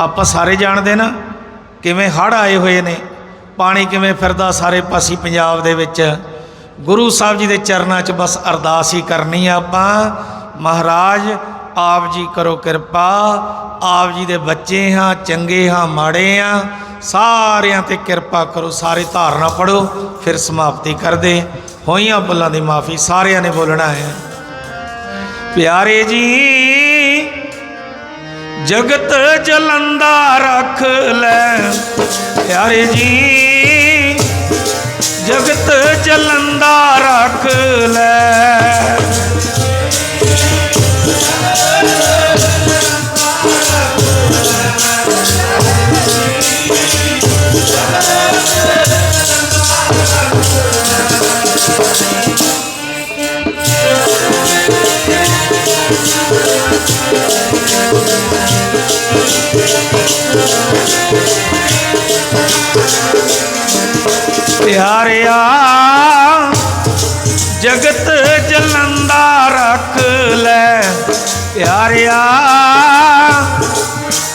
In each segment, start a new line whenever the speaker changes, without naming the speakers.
ਆਪਾਂ ਸਾਰੇ ਜਾਣਦੇ ਨਾ ਕਿਵੇਂ ਹੜ੍ਹ ਆਏ ਹੋਏ ਨੇ, ਪਾਣੀ ਕਿਵੇਂ ਫਿਰਦਾ ਸਾਰੇ ਪਾਸੇ ਪੰਜਾਬ ਦੇ ਵਿੱਚ। ਗੁਰੂ ਸਾਹਿਬ ਜੀ ਦੇ ਚਰਨਾਂ 'ਚ ਬਸ ਅਰਦਾਸ ਹੀ ਕਰਨੀ ਆ ਆਪਾਂ, ਮਹਾਰਾਜ ਆਪ ਜੀ ਕਰੋ ਕਿਰਪਾ, ਆਪ ਜੀ ਦੇ ਬੱਚੇ ਹਾਂ, ਚੰਗੇ ਹਾਂ, ਮਾੜੇ ਹਾਂ, ਸਾਰਿਆਂ ਤੇ ਕਿਰਪਾ ਕਰੋ, ਸਾਰੇ ਧਾਰਨਾ ਪੜੋ ਫਿਰ ਸਮਾਪਤੀ ਕਰਦੇ। ਹੋਈਆਂ ਬੁੱਲਾਂ ਦੀ ਮਾਫੀ ਸਾਰਿਆਂ ਨੇ ਬੋਲਣਾ ਹੈ। ਪਿਆਰੇ ਜੀ ਜਗਤ ਜਲੰਦਾ ਰੱਖ ਲੈ। ਪਿਆਰੇ ਜੀ ਜਗਤ ਜਲੰਦਾ ਰੱਖ ਲੈ। ਪਿਆਰਿਆ ਜਗਤ ਜਲੰਦਾ ਰੱਖ ਲੈ। ਪਿਆਰਿਆ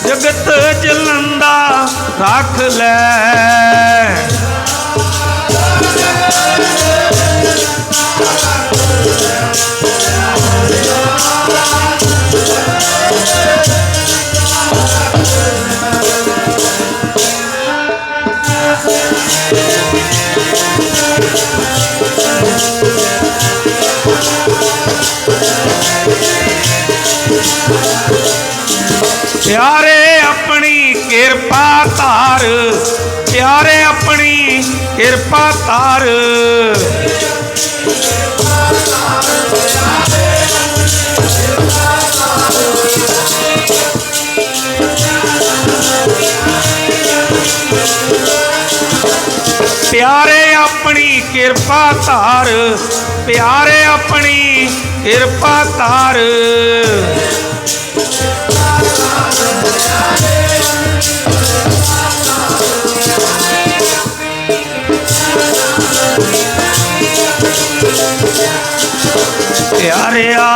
ਜਗਤ ਜਲੰਦਾ ਰੱਖ ਲੈ। ਪਿਆਰੇ ਆਪਣੀ ਕਿਰਪਾ ਧਾਰ, ਪਿਆਰੇ ਆਪਣੀ ਕਿਰਪਾ ਧਾਰ। ਪਿਆਰੇ ਆਪਣੀ ਕਿਰਪਾ ਧਾਰ, ਪਿਆਰੇ ਆਪਣੀ ਕਿਰਪਾ ਧਾਰ। ਪਿਆਰਿਆ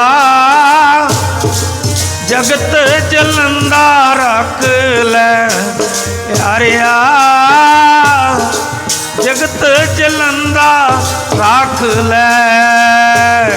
ਜਗਤ ਜਲੰਦਾ ਰੱਖ ਲੈ। ਪਿਆਰਿਆ ਜਗਤ ਜਲੰਦਾ ਰੱਖ ਲੈ।